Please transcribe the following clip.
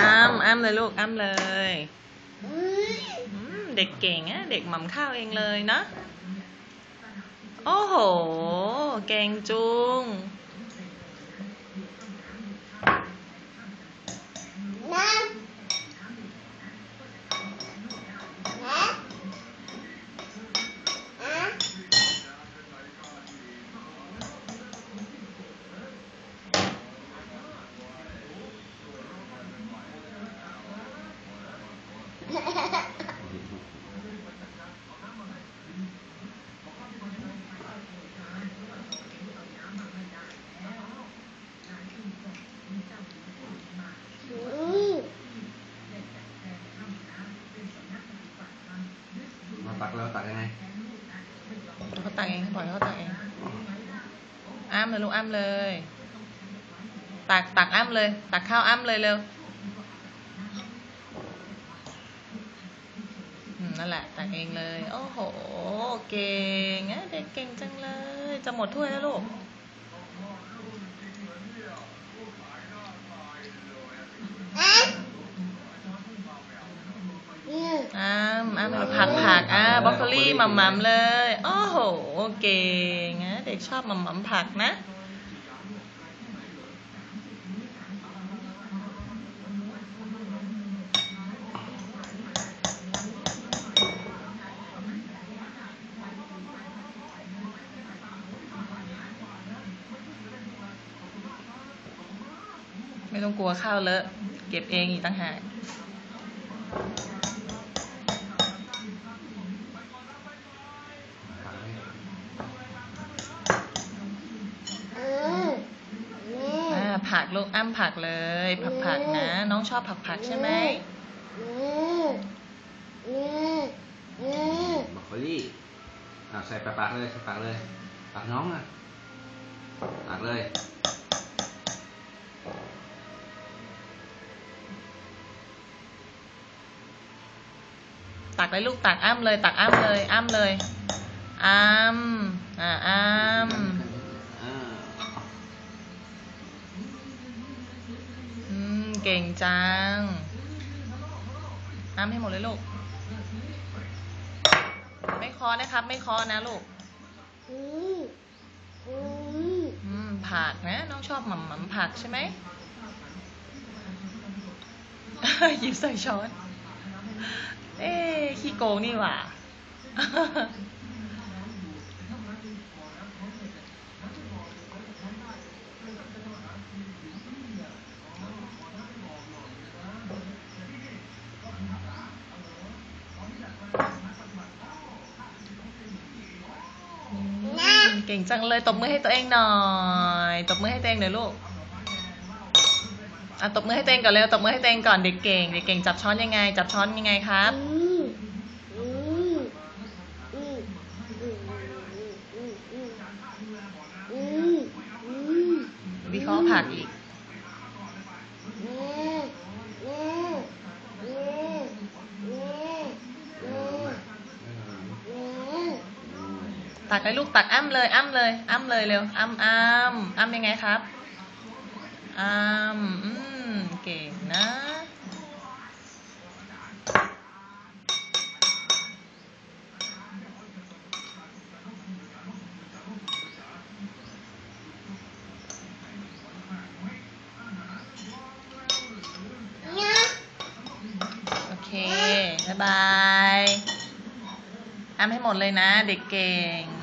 อ้ำอ้ำเลยลูกอ้ำเลยเด็กเก่งอะเด็กหม่ำข้าวเองเลยนะ โอ้โหเก่งจุง มาตักแล้วตักยังไงเขาตักเองปล่อยเขาตักเอง อ้ำเลยลูกอ้ำเลย ตักตักอ้ำเลย ตักข้าวอ้ำเลยเร็วอืม นั่นแหละตักเองเลย โอ้โห เก่งอะเด็กเก่งจังเลย จะหมดถ้วยแล้วลูกอ้ามอ้ามเป็นผักผักอะบรอกโคลี่หม่ำๆเลย โอ้โห เก่งนะเด็กชอบหม่ำๆผักนะ ไม่ต้องกลัวข้าวเลอะ เก็บเองอีกต่างหากตักให้อ่าผักลูกอ้ำผักเลย ผักผักนะ น้องชอบผักผักใช่ไหมบรอกโคลี่อะใส่ปากปากเลยใส่ปากเลย ปากน้องอะปากเลย ตักเลยลูกตักอ้ำเลยตักอ้ำเลยอ้ำเลยอ้ำอ่าอ้ำอ่าอืมเก่งจังอ้ำให้หมดเลยลูก ไม่คอนะครับ ไม่คอนะลูกอืมผักนะน้องชอบหม่ำหม่ำผักใช่ไหมหยิบใส่ช้อน เอ๊ะขี้โกงนี่หว่าอืมเก่งจังเลย ตบมือให้ตัวเองหน่อย ตบมือให้ตัวเองหน่อยลูก อะตบมือให้ตัวเองก่อนเร็วตบมือให้ตัวเองก่อนเด็กเก่งเด็กเก่งจับช้อนยังไง จับช้อนยังไงครับ วิเคราะห์ผักอีก ตักเลยลูกตักอ้ำเลยอ้ำเลยอ้ำเลยเร็วอ้ำอ้ำอ้ำยังไงครับอ้ำอืม เก่งนะ โอเค บ๊ายบายอ้ำให้หมดเลยนะ เด็กเก่ง